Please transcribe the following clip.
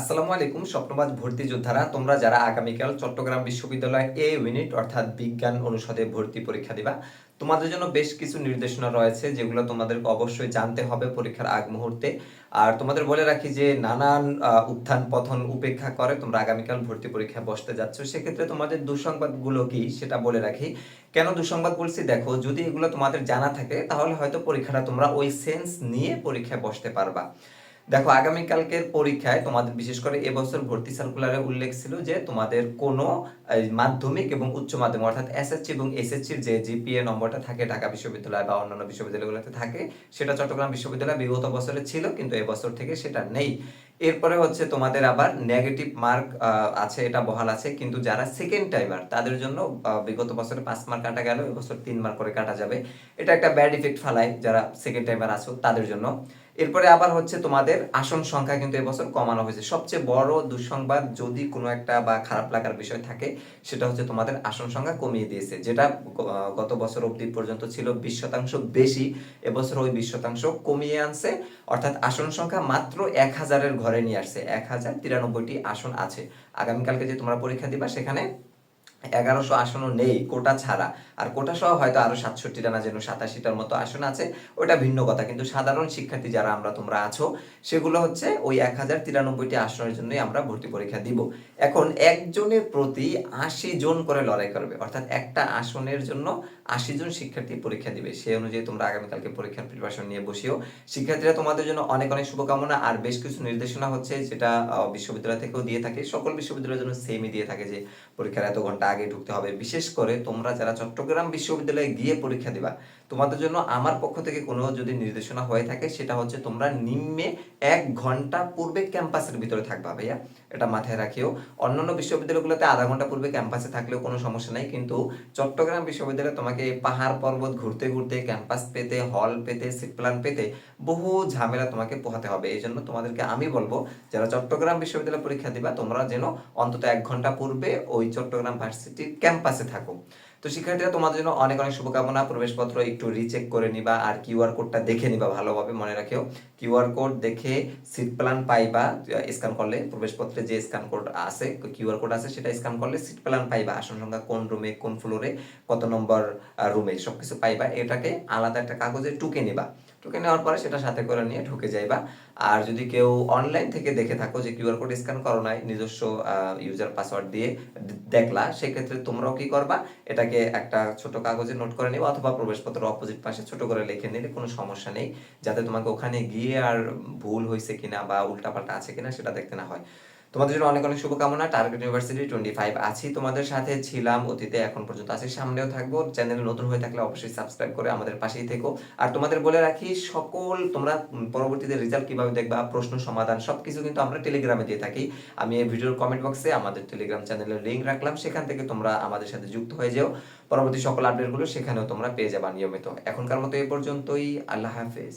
আসসালামু আলাইকুম, স্বপ্নবাজ ভর্তি যোদ্ধারা। তোমরা যারা আগামীকাল চট্টগ্রাম বিশ্ববিদ্যালয় এ ইউনিট অর্থাৎ বিজ্ঞান অনুষদে ভর্তি পরীক্ষা দিবা, তোমাদের জন্য বেশ কিছু নির্দেশনা রয়েছে, যেগুলো তোমাদেরকে অবশ্যই জানতে হবে পরীক্ষার আগ মুহূর্তে। আর তোমাদের বলে রাখি যে, নানান উত্থান পথন উপেক্ষা করে তোমরা আগামীকাল ভর্তি পরীক্ষা বসতে যাচ্ছ। সেক্ষেত্রে তোমাদের দুঃসংবাদগুলো কি, সেটা বলে রাখি। কেন দুঃসংবাদ বলছি? দেখো, যদি এগুলো তোমাদের জানা থাকে, তাহলে হয়তো পরীক্ষাটা তোমরা ওই সেন্স নিয়ে পরীক্ষায় বসতে পারবা। দেখো, আগামীকালকের পরীক্ষায় তোমাদের বিশেষ করে এবছর ভর্তি সার্কুলারে উল্লেখ ছিল যে তোমাদের কোনো মাধ্যমিক এবং উচ্চ মাধ্যমিক অর্থাৎ এসএসসি এবং এসএসসির যে জিপিএ নম্বরটা থাকে ঢাকা বিশ্ববিদ্যালয় বা অন্যান্য বিশ্ববিদ্যালয়গুলোতে থাকে, সেটা চট্টগ্রাম বিশ্ববিদ্যালয় বিগত বছরে ছিল, কিন্তু এবছর থেকে সেটা নেই। এরপরে হচ্ছে তোমাদের আবার নেগেটিভ মার্ক আছে, এটা বহাল আছে। কিন্তু যারা সেকেন্ড টাইমার তাদের জন্য বিগত বছরে পাঁচ মার্ক কাটা গেল, এবছর তিন মার্ক করে কাটা যাবে। এটা একটা ব্যাড ইফেক্ট ফালায় যারা সেকেন্ড টাইমার আছো, তাদের জন্য। এরপরে আবার হচ্ছে তোমাদের আসন সংখ্যা কিন্তু এবছর কমানো হয়েছে। সবচেয়ে বড় দুঃসংবাদ যদি কোনো একটা বা খারাপ লাগার বিষয় থাকে, সেটা হচ্ছে তোমাদের আসন সংখ্যা কমিয়ে দিয়েছে। যেটা গত বছর অবধি পর্যন্ত ছিল বিশ শতাংশ বেশি, এবছর ওই বিশ শতাংশ কমিয়ে আনছে। অর্থাৎ আসন সংখ্যা মাত্র এক হাজারের ঘরে নিয়ে আসছে। এক হাজার তিরানব্বইটি আসন আছে। আগামীকালকে যে তোমরা পরীক্ষা দিবা, সেখানে এগারোশো আসনও নেই কোটা ছাড়া। আর কোটা সহ হয়তো আরও সাতষট্টিটা না যেন সাতাশিটার মতো আসন আছে, ওটা ভিন্ন কথা। কিন্তু সাধারণ শিক্ষার্থী যারা আমরা তোমরা আছো, সেগুলো হচ্ছে ওই এক হাজার তিরানব্বইটি আসনের জন্যই আমরা ভর্তি পরীক্ষা দিব। এখন একজনের প্রতি আশি জন করে লড়াই করবে। অর্থাৎ একটা আসনের জন্য আশি জন শিক্ষার্থী পরীক্ষা দিবে। সেই অনুযায়ী তোমরা আগামীকালকে পরীক্ষার প্রিপারেশন নিয়ে বসিও। শিক্ষার্থীরা তোমাদের জন্য অনেক অনেক শুভকামনা। আর বেশ কিছু নির্দেশনা হচ্ছে যেটা বিশ্ববিদ্যালয় থেকেও দিয়ে থাকে। সকল বিশ্ববিদ্যালয়ের জন্য সেমই দিয়ে থাকে যে পরীক্ষার এত ঘণ্টা আগে ঢুকতে হবে। বিশেষ করে তোমরা যারা চট্টগ্রাম বিশ্ববিদ্যালয়ে গিয়ে পরীক্ষা দিবা, তোমাদের জন্য আমার পক্ষ থেকে কোনো যদি নির্দেশনা হয়ে থাকে, সেটা হচ্ছে তোমরা নিম্নে এক ঘণ্টা পূর্বে ক্যাম্পাসের ভিতরে থাকবা ভাইয়া। এটা মাথায় রাখিও। অন্যান্য বিশ্ববিদ্যালয়গুলোতে আধা ঘণ্টা পূর্বে ক্যাম্পাসে থাকলেও কোনো সমস্যা নাই। কিন্তু চট্টগ্রাম বিশ্ববিদ্যালয়ে তোমাকে পাহাড় পর্বত ঘুরতে ঘুরতে ক্যাম্পাস পেতে হল পেতে সিট প্ল্যান পেতে বহু ঝামেলা তোমাকে পোহাতে হবে। এই জন্য তোমাদেরকে আমি বলব, যারা চট্টগ্রাম বিশ্ববিদ্যালয় পরীক্ষা দিবা, তোমরা যেন অন্তত এক ঘণ্টা পূর্বে ওই চট্টগ্রাম ভার্সিটির ক্যাম্পাসে থাকো। তো শিক্ষার্থীরা, তোমাদের জন্য অনেক অনেক শুভকামনা। প্রবেশপত্র একটু রিচেক করে নিবা আর কিউআর কোডটা দেখে নিবা ভালোভাবে, মনে রাখিও। কিউআর কোড দেখে সিট প্ল্যান পাইবা স্ক্যান করলে প্রবেশপত্রে যে স্ক্যান কোড আছে কিউআর কোড আছে, সেটা স্ক্যান করলে সিট প্ল্যান পাইবা। আসন সংখ্যা কোন রুমে কোন ফ্লোরে কত নম্বর রুমে সবকিছু পাইবা। এটাকে আলাদা একটা কাগজে টুকে নিবা। টুকে নেওয়ার পরে সেটা সাথে করে নিয়ে ঢুকে যাইবা। আর যদি কেউ অনলাইন থেকে দেখে থাকো যে কিউআর কোড স্ক্যান করো নাই, নিজস্ব ইউজার পাসওয়ার্ড দিয়ে দেখলা, সেক্ষেত্রে তোমরাও কি করবা? এটাকে একটা ছোট কাগজে নোট করে নিবা অথবা প্রবেশপত্র অপোজিট পাশে ছোট করে লিখে নিলে কোনো সমস্যা নেই। যাতে তোমাকে ওখানে গিয়ে আর ভুল হয়েছে কিনা বা উল্টাপাল্টা আছে কিনা সেটা দেখতে না হয়। তোমাদের জন্য অনেক অনেক শুভকামনা। টার্গেট ইউনিভার্সিটি টোয়েন্টি ফাইভ আছি তোমাদের সাথে ছিলাম, অতীতে এখন পর্যন্ত আছি, সামনেও থাকব। চ্যানেল নতুন হয়ে থাকলে অবশ্যই সাবস্ক্রাইব করে আমাদের পাশেই থেকো। আর তোমাদের বলে রাখি, সকল তোমরা পরবর্তীতে রেজাল্ট কীভাবে দেখবা, প্রশ্ন, সমাধান সবকিছু কিন্তু আমরা টেলিগ্রামে দিয়ে থাকি। আমি এই ভিডিওর কমেন্ট বক্সে আমাদের টেলিগ্রাম চ্যানেলের লিঙ্ক রাখলাম, সেখান থেকে তোমরা আমাদের সাথে যুক্ত হয়ে যাও। পরবর্তী সকল আপডেটগুলো সেখানেও তোমরা পেয়ে যাবা নিয়মিত। এখনকার মতো এই পর্যন্তই, আল্লাহ হাফেজ।